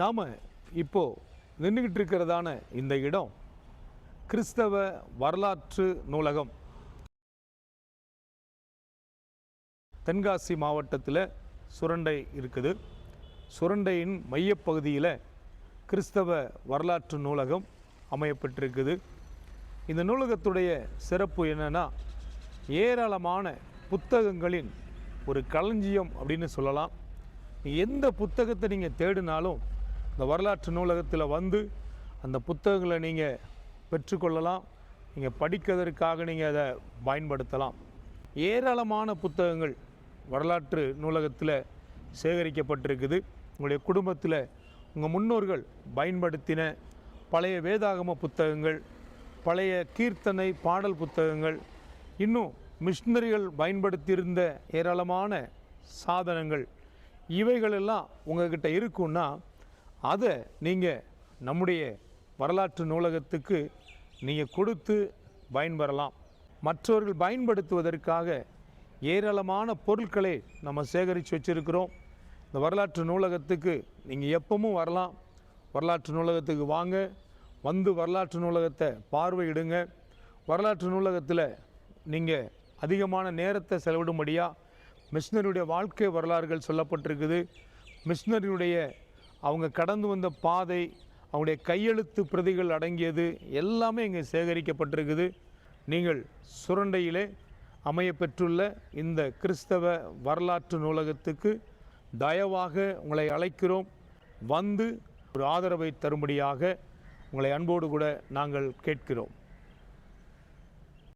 நாம் இப்போ நின்றுக்கிட்டு இருக்கிறதான இந்த இடம் கிறிஸ்தவ வரலாற்று நூலகம். தென்காசி மாவட்டத்தில் சுரண்டை இருக்குது. சுரண்டையின் மையப்பகுதியில் கிறிஸ்தவ வரலாற்று நூலகம் அமையப்பட்டிருக்குது. இந்த நூலகத்துடைய சிறப்பு என்னென்னா ஏராளமான புத்தகங்களின் ஒரு களஞ்சியம் அப்படின்னு சொல்லலாம். எந்த புத்தகத்தை நீங்கள் தேடினாலும் இந்த வரலாற்று நூலகத்தில் வந்து அந்த புத்தகங்களை நீங்கள் பெற்றுக்கொள்ளலாம். நீங்கள் படிக்கிறதற்காக நீங்கள் அதை பயன்படுத்தலாம். ஏராளமான புத்தகங்கள் வரலாற்று நூலகத்தில் சேகரிக்கப்பட்டிருக்குது. உங்களுடைய குடும்பத்தில் உங்கள் முன்னோர்கள் பயன்படுத்தின பழைய வேதாகம புத்தகங்கள் பழைய கீர்த்தனை பாடல் புத்தகங்கள் இன்னும் மிஷினரிகள் பயன்படுத்தியிருந்த ஏராளமான சாதனங்கள் இவைகளெல்லாம் உங்ககிட்ட இருக்குன்னா அதை நீங்கள் நம்முடைய வரலாற்று நூலகத்துக்கு நீங்கள் கொடுத்து பயன்பெறலாம். மற்றவர்கள் பயன்படுத்துவதற்காக ஏராளமான பொருட்களை நம்ம சேகரித்து வச்சுருக்கிறோம். இந்த வரலாற்று நூலகத்துக்கு நீங்கள் எப்பவும் வரலாம். வரலாற்று நூலகத்துக்கு வாங்க. வந்து வரலாற்று நூலகத்தை பார்வையிடுங்க. வரலாற்று நூலகத்தில் நீங்கள் அதிகமான நேரத்தை செலவிடும்படியாக மிஷினரியுடைய வாழ்க்கை வரலாறுகள் சொல்லப்பட்டிருக்குது. மிஷினரியுடைய அவங்க கடந்து வந்த பாதை அவங்களுடைய கையெழுத்து பிரதிகள் அடங்கியது எல்லாமே இங்கே சேகரிக்கப்பட்டிருக்குது. நீங்கள் சுரண்டையிலே அமையப்பெற்றுள்ள இந்த கிறிஸ்தவ வரலாற்று நூலகத்துக்கு தயவாக உங்களை அழைக்கிறோம். வந்து ஒரு ஆதரவை தரும்படியாக உங்களை அன்போடு கூட நாங்கள் கேட்கிறோம்.